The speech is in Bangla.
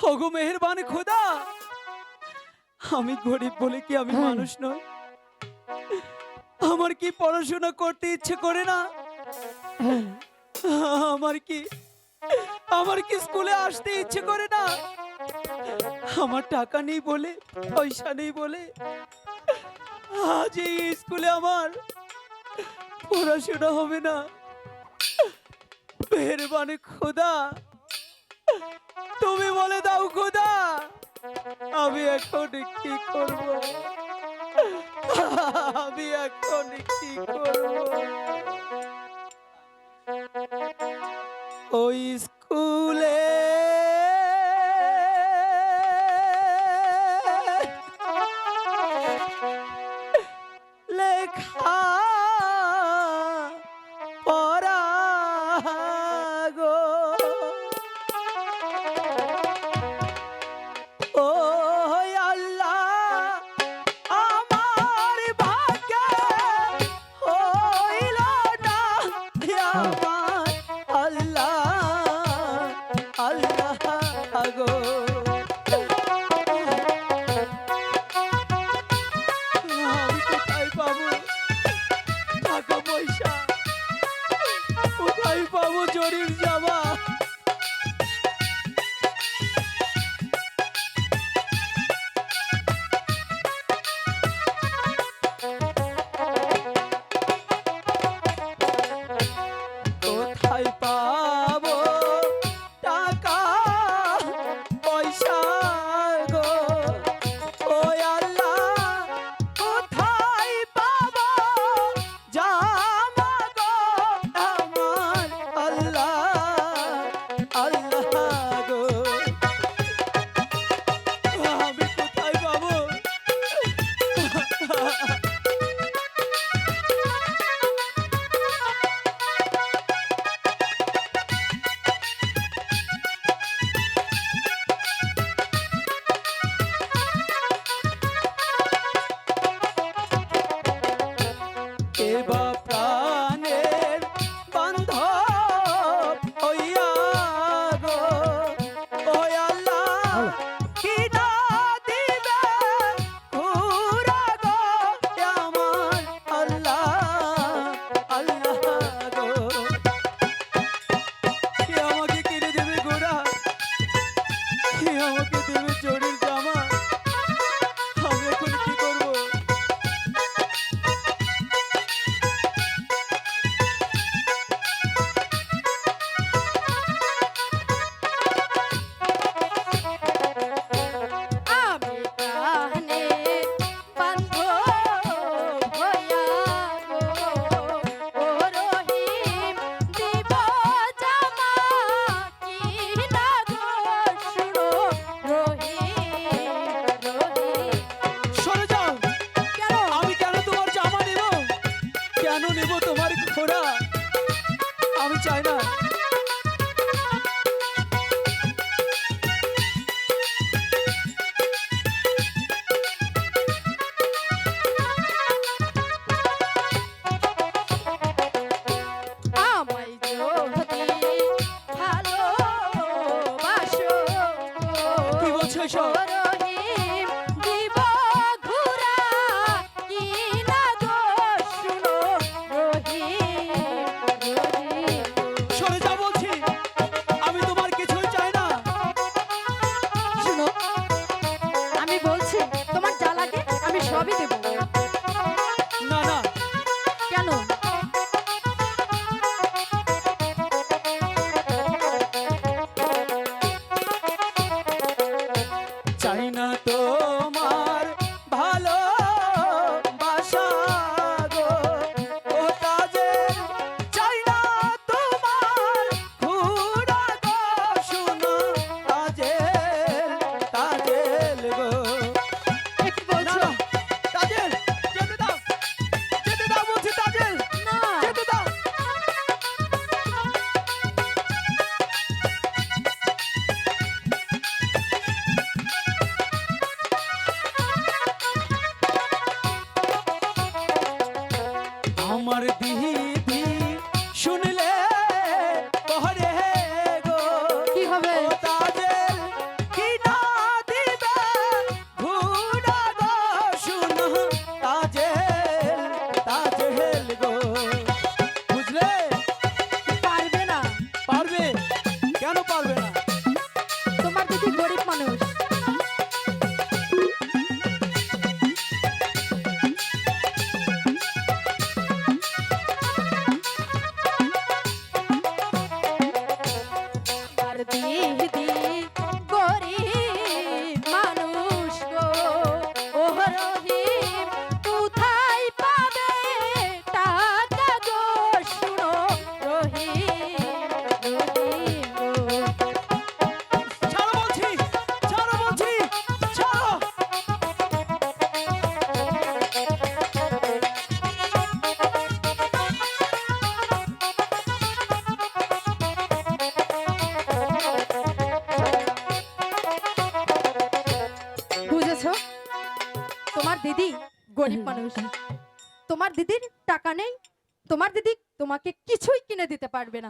হগো মেহেরবান খোদা। আমি গরিব বলে কি আমি হ্যাঁ। মানুষ নই? আমার কি পড়াশোনা করতে ইচ্ছে করে না? হ্যাঁ। আমার কি আমার কি স্কুলে আসতে ইচ্ছে করে না? আমার টাকা নেই বলে পয়সা নেই বলে আজ এই স্কুলে আমার পড়াশোনা হবে না। মেহরবান খোদা। তুমি বলে দাও খোদা আমি এখন কি করব? আমি এখন কি করব? ওই は。চাই না তো। কেন পারবো গরিব মানুষ। তোমার দিদির টাকা নেই তোমার দিদি তোমাকে কিছুই কিনে দিতে পারবে না।